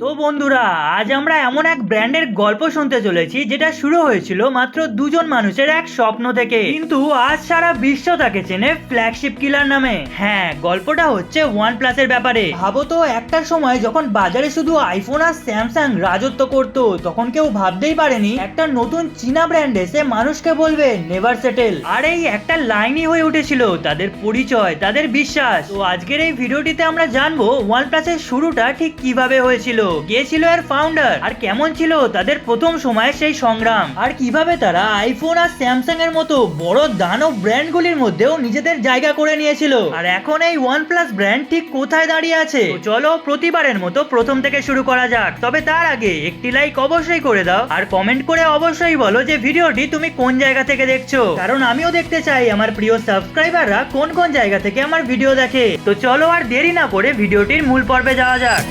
তো বন্ধুরা, আজ আমরা এমন এক ব্র্যান্ডের গল্প শুনতে চলেছি, যেটা শুরু হয়েছিল মাত্র দুজন মানুষের এক স্বপ্ন থেকে। কিন্তু আজ সারা বিশ্ব তাকে চেনে ফ্ল্যাগশিপ কিলার নামে। হ্যাঁ গল্পটা হচ্ছে ওয়ান প্লাসের ব্যাপারে। ভাবো তো, একটা সময় যখন বাজারে শুধু আইফোন আর স্যামসাং রাজত্ব করতো, তখন কেউ ভাবতেই পারেনি, একটা নতুন চীনা ব্র্যান্ড এসে মানুষকে বলবে নেভার সেটেল আর এই একটা লাইনই হয়ে উঠেছিল, তাদের পরিচয়, তাদের বিশ্বাস। তো আজকের এই ভিডিওটিতে আমরা জানব ওয়ান প্লাসের শুরুটা ঠিক কীভাবে হয়েছিল। কে ছিল এর ফাউন্ডার আর কেমন ছিল তাদের প্রথম সময়ের সেই সংগ্রাম? আর কীভাবে তারা আইফোন আর স্যামসাং এর মতো বড় দানব ব্র্যান্ডগুলির মধ্যেও নিজেদের জায়গা করে নিয়েছিল? আর এখন এই ওয়ান প্লাস ব্র্যান্ড ঠিক কোথায় দাঁড়িয়ে আছে? চলো প্রতিবারের মতো প্রথম থেকে শুরু করা যাক। তবে তার আগে একটি লাইক অবশ্যই করে দাও। আর কমেন্ট করে অবশ্যই বলো যে ভিডিওটি তুমি কোন জায়গা থেকে দেখছ? কারণ আমিও দেখতে চাই আমার প্রিয় সাবস্ক্রাইবাররা কোন কোন জায়গা থেকে আমার ভিডিও দেখে। তো চলো আর দেরি না করে ভিডিওটির মূল পর্বে যাওয়া যাক।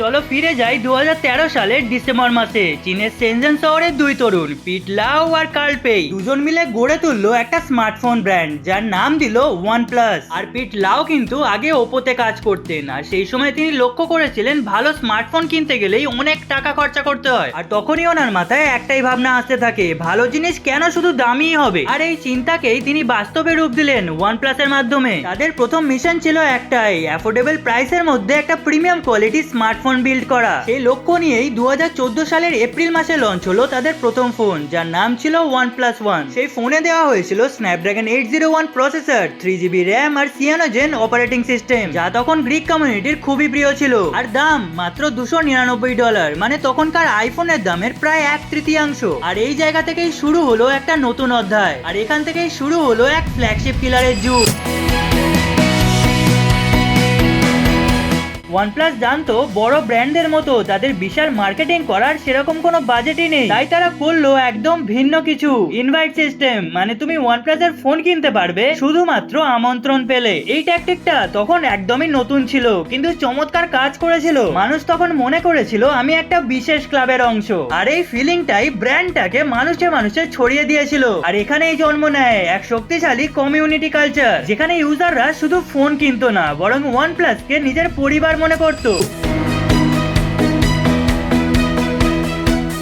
চলো ফিরে যাই দু হাজার তেরো সালের ডিসেম্বর মাসে। চীনের সেনজেন শহরের দুই তরুণ, পিট লাও আর কার্ল পেই। দুজন মিলে গড়ে তুললো একটা স্মার্টফোন ব্র্যান্ড, যার নাম দিল ওয়ান প্লাস আর পিট লাও কিন্তু আগে ওপোতে কাজ করতেন, আর সেই সময় তিনি লক্ষ্য করেছিলেন ভালো স্মার্টফোন কিনতে গেলেই অনেক টাকা খরচা করতে হয়। আর তখনই ওনার মাথায় একটাই ভাবনা আসতে থাকে, ভালো জিনিস কেন শুধু দামিই হবে? আর এই চিন্তাকেই তিনি বাস্তবে রূপ দিলেন ওয়ান প্লাসের মাধ্যমে। তাদের প্রথম মিশন ছিল একটাই, অ্যাফোর্ডেবল প্রাইসের মধ্যে একটা প্রিমিয়াম কোয়ালিটি স্মার্টফোন বিল্ড করা। সেই লক্ষ্য নিয়েই দু হাজার চোদ্দ সালের এপ্রিল মাসে লঞ্চ হলো তাদের প্রথম ফোন যার নাম ছিল ওয়ান প্লাস ওয়ান সেই ফোনে দেওয়া হয়েছিল Snapdragon eight zero one processor three GB RAM আর সিয়ানোজেন অপারেটিং সিস্টেম যা তখন গ্রিক কমিউনিটির খুবই প্রিয় ছিল। আর দাম মাত্র দুশো নিরানব্বই ডলার মানে তখনকার আইফোনের দামের প্রায় এক তৃতীয়াংশ। আর এই জায়গা থেকেই শুরু হলো একটা নতুন অধ্যায়। আর এখান থেকেই শুরু হলো এক ফ্ল্যাগশিপ কিলারের যুগ। ওয়ানপ্লাস জানতো বড় ব্র্যান্ডের মতো তাদের বিশাল মার্কেটিং করার সেরকম কোনো বাজেটই নেই। তাই তারা করল একদম ভিন্ন কিছু। ইনভাইট সিস্টেম মানে তুমি ওয়ানপ্লাস এর ফোন কিনতে পারবে শুধুমাত্র আমন্ত্রণ পেলে। এই ট্যাকটিকটা তখন একদমই নতুন ছিল, কিন্তু চমৎকার কাজ করেছিল। মানুষ তখন মনে করেছিল, আমি একটা বিশেষ ক্লাবের অংশ। আর এই ফিলিংটাই ব্র্যান্ডটাকে মানুষে মানুষে ছড়িয়ে দিয়েছিল। আর এখানেই জন্ম নেয় এক শক্তিশালী কমিউনিটি কালচার যেখানে ইউজাররা শুধু ফোন কিনতো না, বরং ওয়ান কে নিজের পরিবার মনে করতো।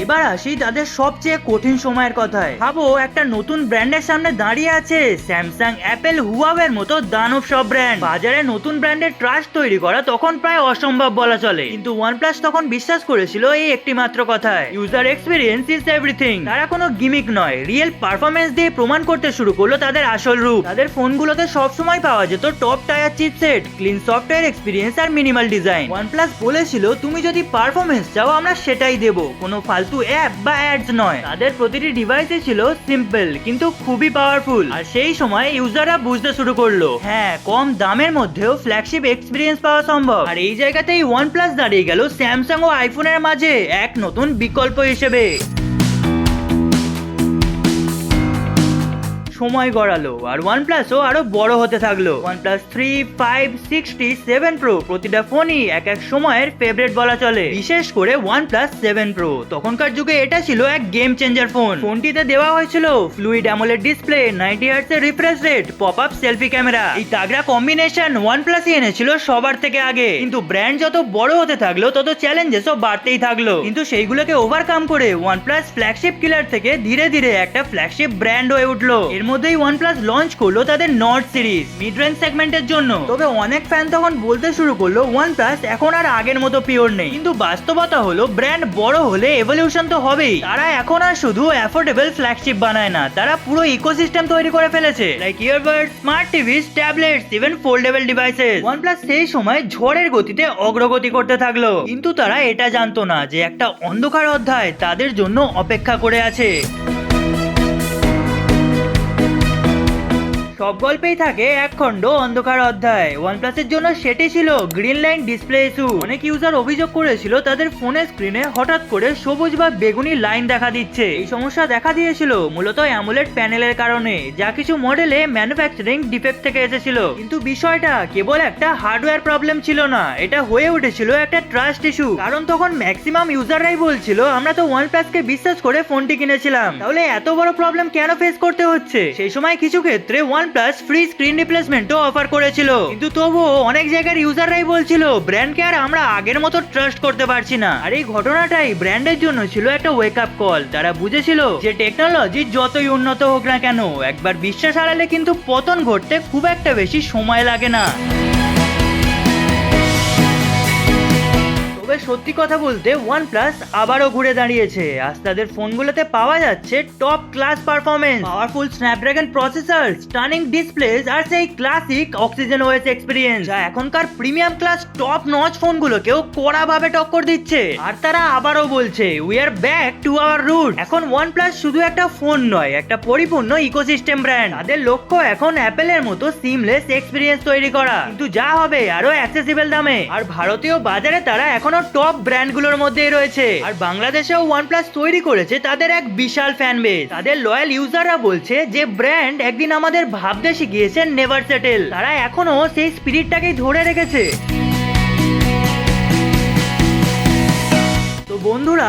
এবার আসি তাদের সবচেয়ে কঠিন সময়ের কথায়। ভাবো, একটা নতুন ব্র্যান্ডের সামনে দাঁড়িয়ে আছে স্যামসাং অ্যাপেল হুয়াওয়ের মতো দানব সব ব্র্যান্ড। বাজারে নতুন ব্র্যান্ডের ট্রাস্ট তৈরি করা তখন প্রায় অসম্ভব বলা চলে। কিন্তু ওয়ানপ্লাস তখন বিশ্বাস করেছিল এই একটি মাত্র কথায়। ইউজার এক্সপিরিয়েন্স ইজ এভরিথিং তারা কোনো গিমিক নয়। রিয়েল পারফরমেন্স দিয়ে প্রমাণ করতে শুরু করল তাদের আসল রূপ। তাদের ফোনগুলোতে সবসময় পাওয়া যেত top tier chipset clean software experience আর মিনিমাল ডিজাইন ওয়ানপ্লাস বলেছিল, তুমি যদি পারফরমেন্স চাও, আমরা সেটাই দেবো। কোনো ফালতু অ্যাপ বা অ্যাডস নয়। তাদের প্রতিটি ডিভাইসে ছিল সিম্পল কিন্তু খুবই পাওয়ারফুল আর সেই সময় ইউজাররা বুঝতে শুরু করল। হ্যাঁ কম দামের মধ্যেও ফ্ল্যাগশিপ এক্সপিরিয়েন্স পাওয়া সম্ভব। আর এই জায়গাতেই ওয়ান প্লাস দাঁড়িয়ে গেল স্যামসাং ও আইফোনের মাঝে এক নতুন বিকল্প হিসেবে। সময় গড়ালো আর ওয়ান প্লাসও আরও বড় হতে থাকল। OnePlus three five sixty seven pro প্রতিটা ফোনই এক এক সময়ের ফেভারেট বলা চলে। বিশেষ করে ওয়ান প্লাস সেভেন প্রো তখনকার যুগে এটা ছিল এক গেম চেঞ্জার ফোন ফোনটিতে দেওয়া হয়েছিল fluid AMOLED display ninety hertz এর refresh rate pop up selfie camera এই তাগড়া কম্বিনেশন ওয়ান প্লাসই এনেছিল সবার থেকে আগে। কিন্তু ব্র্যান্ড যত বড় হতে থাকল, তত চ্যালেঞ্জেসও বাড়তেই থাকল। কিন্তু সেইগুলোকে ওভারকাম করে ওয়ান প্লাস ফ্ল্যাগশিপ কিলার থেকে ধীরে ধীরে একটা ফ্ল্যাগশিপ ব্র্যান্ড হয়ে উঠল। এর মধ্যেই OnePlus লঞ্চ করল তাদের নট সিরিজ মিড রেঞ্জ সেগমেন্টের জন্য। তবে অনেক ফ্যান তখন বলতে শুরু করল, OnePlus এখন আর আগের মতো পিওর নেই। কিন্তু বাস্তবতা হলো ব্র্যান্ড বড় হলে এভলিউশন তো হবেই। তারা এখন আর শুধু অ্যাফোর্ডেবল ফ্ল্যাগশিপ বানায় না, তারা পুরো ইকোসিস্টেম তৈরি করে ফেলেছে। Like earbud smart TVs tablets even foldable devices OnePlus সেই সময় ঝড়ের গতিতে অগ্রগতি করতে থাকল। কিন্তু তারা এটা জানতো না যে একটা অন্ধকার অধ্যায় তাদের জন্য অপেক্ষা করে আছে। সব গল্পেই থাকে এক খণ্ড অন্ধকার অধ্যায়। ওয়ানপ্লাসের জন্য সেটি ছিল গ্রিন লাইন ডিসপ্লে ইস্যু। অনেক ইউজার অভিযোগ করেছিল তাদের ফোনের স্ক্রিনে হঠাৎ করে সবুজ বা বেগুনি লাইন দেখা দিচ্ছে। এই সমস্যা দেখা দিয়েছিল মূলত অ্যামুলেট প্যানেলের কারণে, যা কিছু মডেলে ম্যানুফ্যাকচারিং ডিফেক্ট থেকে এসেছিল। কিন্তু বিষয়টা কেবল একটা হার্ডওয়্যার প্রবলেম ছিল না, এটা হয়ে উঠেছিল একটা ট্রাস্ট ইস্যু। কারণ তখন ম্যাক্সিমাম ইউজাররাই বলছিল, আমরা তো ওয়ানপ্লাসকে বিশ্বাস করে ফোনটি কিনেছিলাম। তাহলে এত বড় প্রবলেম কেন ফেস করতে হচ্ছে? সেই সময় কিছু ক্ষেত্রে ওয়ান OnePlus ফ্রি স্ক্রিন রিপ্লেসমেন্টও অফার করেছিল। কিন্তু তবু অনেক জায়গার ইউজাররাই বলছিল ব্র্যান্ডকে আর আমরা আগের মতো ট্রাস্ট করতে পারছি না। আর এই ঘটনাটাই ব্র্যান্ডের জন্য ছিল একটা ওয়েক আপ কল তারা বুঝেছিল যে টেকনোলজি যতই উন্নত হোক না কেন, একবার বিশ্বাস হারালে কিন্তু পতন ঘটতে খুব একটা বেশি সময় লাগে না। তবে সত্যি কথা বলতে OnePlus আবারও ঘুরে দাঁড়িয়েছে। আজ তাদের ফোনগুলোতে পাওয়া যাচ্ছে top class performance powerful Snapdragon processor stunning displays আর সেই ক্লাসিক অক্সিজেন ওএস এক্সপিরিয়েন্স যা এখনকার প্রিমিয়াম ক্লাস টপ নচ ফোনগুলোকেও কড়াভাবে টক্কর দিচ্ছে। আর তারা আবারও বলছে we are back to our root এখন OnePlus শুধু একটা ফোন নয়, একটা পরিপূর্ণ ইকোসিস্টেম ব্র্যান্ড তাদের লক্ষ্য এখন অ্যাপেলের মতো সিমলেস এক্সপিরিয়েন্স তৈরি করা। কিন্তু যা হবে আরও অ্যাক্সেসিবল দামে। আর ভারতীয় বাজারে তারা এখনও টপ ব্র্যান্ডগুলোর মধ্যেই রয়েছে। আর বাংলাদেশেও ওয়ানপ্লাস তৈরি করেছে তাদের এক বিশাল ফ্যান বেস তাদের লয়াল ইউজাররা বলছে যে ব্র্যান্ড একদিন আমাদের ভাবতে শিখিয়েছে নেভার সেটেল তারা এখনও সেই স্পিরিটটাকেই ধরে রেখেছে। বন্ধুরা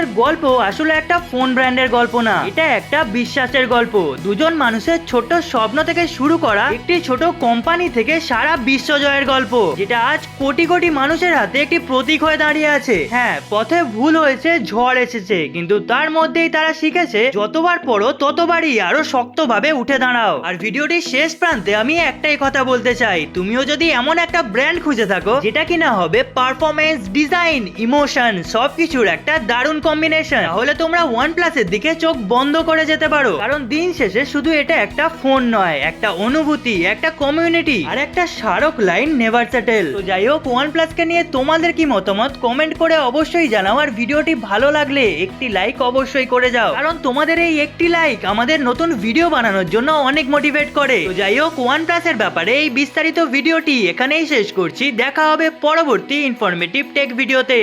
এর গল্প আসলে একটা ফোন ব্র্যান্ডের গল্প না। এটা একটা বিশ্বাসের গল্প। দুজন মানুষের ছোট স্বপ্ন থেকে শুরু করা একটি ছোট কোম্পানি থেকে সারা বিশ্ব জয়ের গল্প, যেটা আজ কোটি কোটি মানুষের হাতে একটি প্রতীক হয়ে দাঁড়িয়ে আছে। হ্যাঁ পথে ভুল হয়েছে, ঝড় এসেছে, কিন্তু তার মধ্যেই তারা শিখেছে, যতবার পড়ো, ততবারই আরও শক্তভাবে উঠে দাঁড়াও। আর ভিডিওটির শেষ প্রান্তে আমি একটাই কথা বলতে চাই, তুমিও যদি এমন একটা ব্র্যান্ড খুঁজে থাকো, যেটা কিনা হবে পারফরমেন্স ডিজাইন ইমোশন সবকিছুর একটা দারুণ কম্বিনেশন তাহলে তোমরা ওয়ান প্লাসের দিকে চোখ বন্ধ করে যেতে পারো। কারণ দিন শেষে শুধু এটা একটা ফোন নয়, একটা অনুভূতি, একটা কমিউনিটি আর একটা স্মারক লাইন নেভার সেটেল তো যাই হোক ওয়ান কে নিয়ে তোমাদের কি মতামত কমেন্ট করে অবশ্যই জানাও, আর ভিডিওটি ভালো লাগলে একটি লাইক অবশ্যই করে যাও। কারণ তোমাদের এই একটি লাইক আমাদের নতুন ভিডিও বানানোর জন্য অনেক মোটিভেট করে। তো যাই হোক ওয়ানের ব্যাপারে এই বিস্তারিত ভিডিওটি এখানেই শেষ করছি। দেখা হবে পরবর্তী ইনফরমেটিভ টেক ভিডিওতে